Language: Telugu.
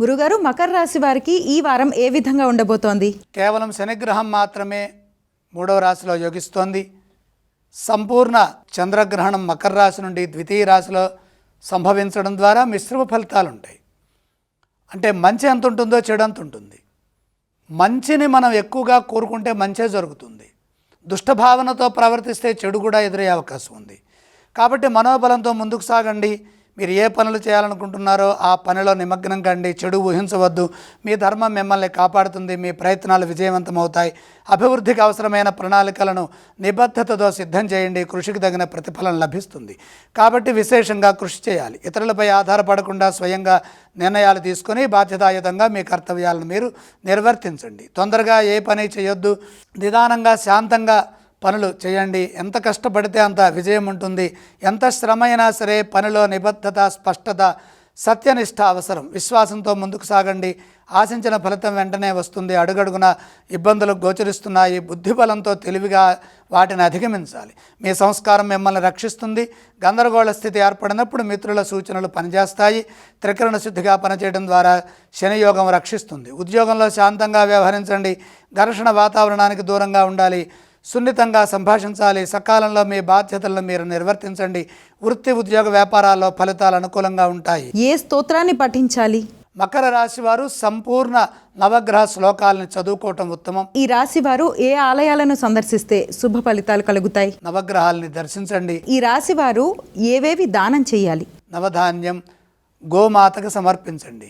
గురుగారు మకర రాశి వారికి ఈ వారం ఏ విధంగా ఉండబోతోంది? కేవలం శనిగ్రహం మాత్రమే మూడవ రాశిలో యోగిస్తోంది. సంపూర్ణ చంద్రగ్రహణం మకర రాశి నుండి ద్వితీయ రాశిలో సంభవించడం ద్వారా మిశ్రమ ఫలితాలు ఉంటాయి అంటే మంచి ఎంత ఉంటుందో చెడు అంత ఉంటుంది. మంచిని మనం ఎక్కువగా కోరుకుంటే మంచే జరుగుతుంది. దుష్టభావనతో ప్రవర్తిస్తే చెడు కూడా ఎదురయ్యే అవకాశం ఉంది. కాబట్టి మనోబలంతో ముందుకు సాగండి. మీరు ఏ పనులు చేయాలనుకుంటున్నారో ఆ పనిలో నిమగ్నం కండి చెడు ఊహించవద్దు. మీ ధర్మం మిమ్మల్ని కాపాడుతుంది మీ ప్రయత్నాలు విజయవంతమవుతాయి. అభివృద్ధికి అవసరమైన ప్రణాళికలను నిబద్ధతతో సిద్ధం చేయండి కృషికి తగిన ప్రతిఫలం లభిస్తుంది. కాబట్టి విశేషంగా కృషి చేయాలి. ఇతరులపై ఆధారపడకుండా స్వయంగా నిర్ణయాలు తీసుకొని బాధ్యతాయుతంగా మీ కర్తవ్యాలను మీరు నిర్వర్తించండి. తొందరగా ఏ పని చేయొద్దు. నిదానంగా శాంతంగా పనులు చేయండి. ఎంత కష్టపడితే అంత విజయం ఉంటుంది. ఎంత శ్రమ అయినా సరే పనిలో నిబద్ధత స్పష్టత సత్యనిష్ట అవసరం. విశ్వాసంతో ముందుకు సాగండి. ఆశించిన ఫలితం వెంటనే వస్తుంది. అడుగడుగున ఇబ్బందులు గోచరిస్తున్నాయి. బుద్ధిబలంతో తెలివిగా వాటిని అధిగమించాలి. మీ సంస్కారం మిమ్మల్ని రక్షిస్తుంది. గందరగోళ స్థితి ఏర్పడినప్పుడు మిత్రుల సూచనలు పనిచేస్తాయి. త్రికరణ శుద్ధిగా పనిచేయడం ద్వారా శనియోగం రక్షిస్తుంది. ఉద్యోగంలో శాంతంగా వ్యవహరించండి. ఘర్షణ వాతావరణానికి దూరంగా ఉండాలి. సున్నితంగా సంభాషించాలి. సకాలంలో మీ బాధ్యతలను మీరు నిర్వర్తించండి. వృత్తి ఉద్యోగ వ్యాపారాల్లో ఫలితాలు అనుకూలంగా ఉంటాయి. ఏ స్తోత్రాన్ని పఠించాలి? మకర రాశి వారు సంపూర్ణ నవగ్రహ శ్లోకాలను చదువుకోవటం ఉత్తమం. ఈ రాశి వారు ఏ ఆలయాలను సందర్శిస్తే శుభ ఫలితాలు కలుగుతాయి? నవగ్రహాల్ని దర్శించండి. ఈ రాశి వారు ఏవేవి దానం చేయాలి? నవధాన్యం గోమాతకు సమర్పించండి.